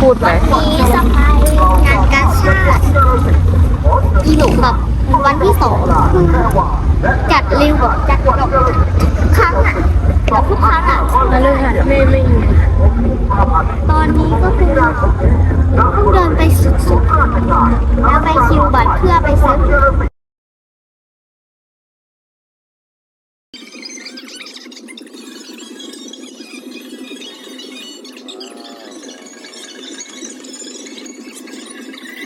พูดไปมีสะพายงานกาชาติอีหนูแบบวันที่สองจัดเร็วแบบจัดแบบทุกครั้งอะแบบทุกครั้งอะมาเลยค่ะไม่ไม่อยู่ตอนนี้ก็คือต้องเดินไปสุดๆแล้วไปคิวบัตรเพื่อไปซื้อ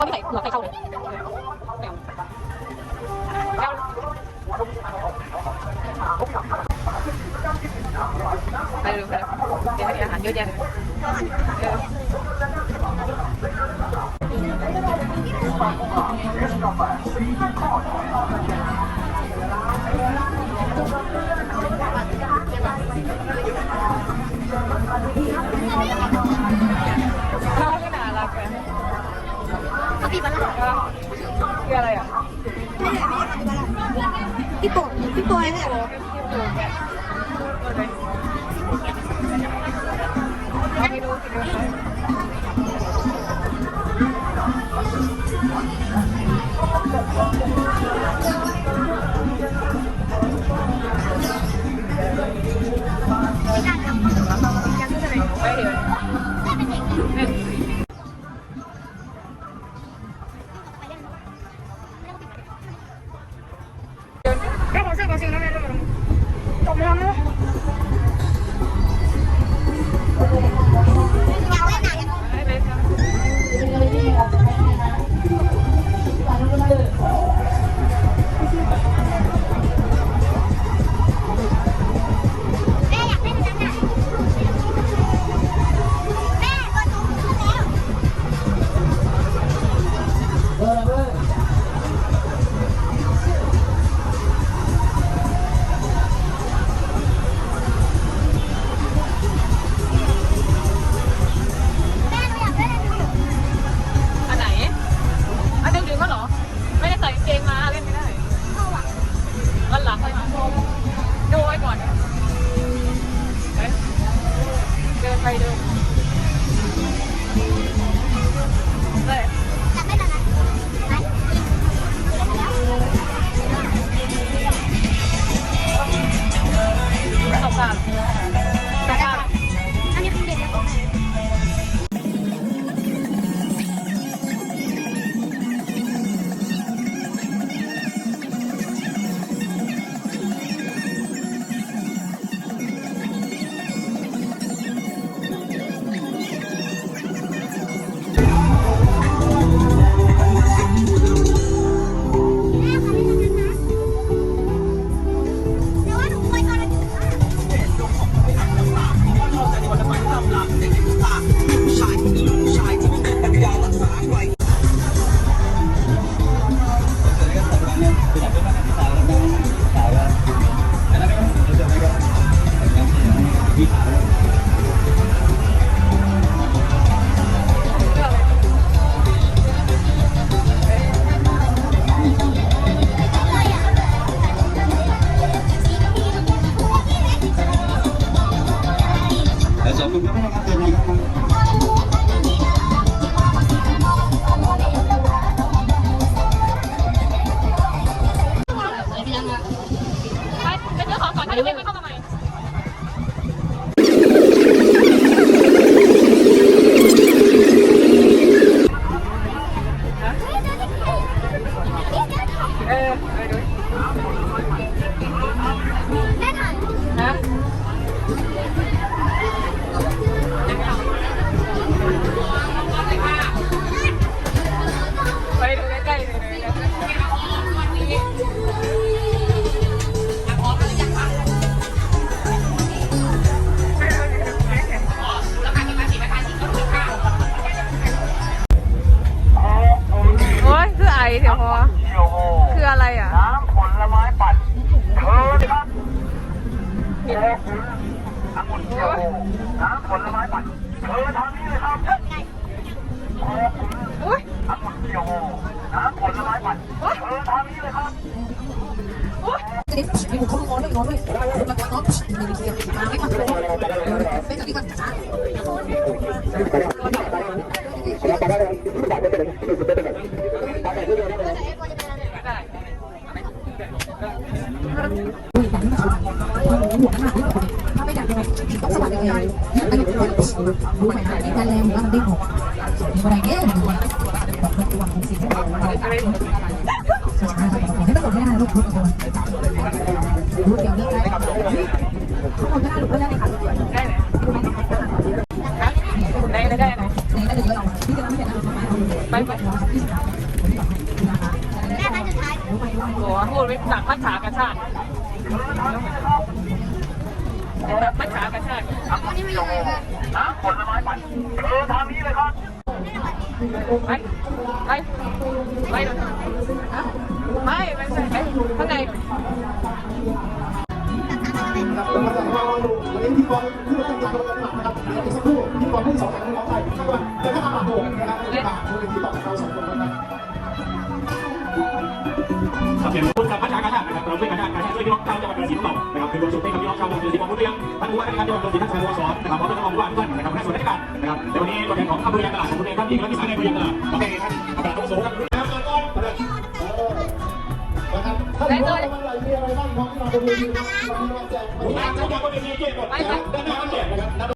เขาใส่หัวใครเข้าเลยไพี่โป่งพี่โป่งเนี่ยโอ้เป็นที่ปลูกเนี่ยเอาไปดูสิเดี๋ย writer. kami ng internet. น้ำผลไม้ปั่นเออทานี้เลยครับโอ้ยน้ำผลเดียวน้ำผลไม้ปั่นเออทานี้เลยครับมีบุคคลนอนด้วยนอด้วยมาก่อนนอนมีวิธีมาไม่ก่อนเป็นจากนี้ก่นจ้าอุ้ยแต่ไม่ต้อที่ต้อ สิ่งที่เราช้าๆให้ตำรวจไม่ได้ลูกทุกคนลูกเดียวเลิกได้ทุกคนไม่ได้ลูกเลิกได้ค่ะได้ไหนได้ได้ได้ไหนในนั้นเดี๋ยวเราที่จะต้องเห็นไประมาณไปไปแม่ครั้งสุดท้ายโอ้พูดไปสั่งพัดขากระชาก พัดขากระชากวันนี้ไม่ยังไงบ้างไป ไป ไปเลยไม่ไปใส่ไปข้างในครับแล้วก็จะว่าว่าวันนี้ที่กองที่เราตั้งใจเราจะหนักนะครับเดี๋ยวอีกสักครู่ที่กองที่สองจากน้องไปถ้าว่าแต่ถ้ามาโด่งนะครับไม่ได้มาดูในที่ต่อกเราสองคนนะครับเปลี่ยนพูดกับพระชากาชาตินะครับเราช่วยกันชาติการช่วยพี่น้าจังหวัดกาฬสินธุ์ของเรวมสุดที่กับพี่น้องชาวบ้านเกิดที่มองรู้เรื่องท่านผู้ว่าราชการจังหวัดนนทบุรีท่านสมาชิกสอนะครับขอต้อย่าบผู้ว่าทุกท่านนะครับให้ส่วนราชการนะครับเดี๋ยววันนี้ตัวแทนของอำเภอยางตลาดสมุทรเองท่านที่งและพี่สาวในอำเภอยางตลาดโอเคท่านประกาศโสดครับน้ำตาลก้อนนะครับท่านผู้ว่าจังหวัดอะไรมีอะไรบ้างครับมาดูดีครับมาแจกมาแจกมาเป็นเกียรติหมดนะครับด้านหน้าแจกนะครับ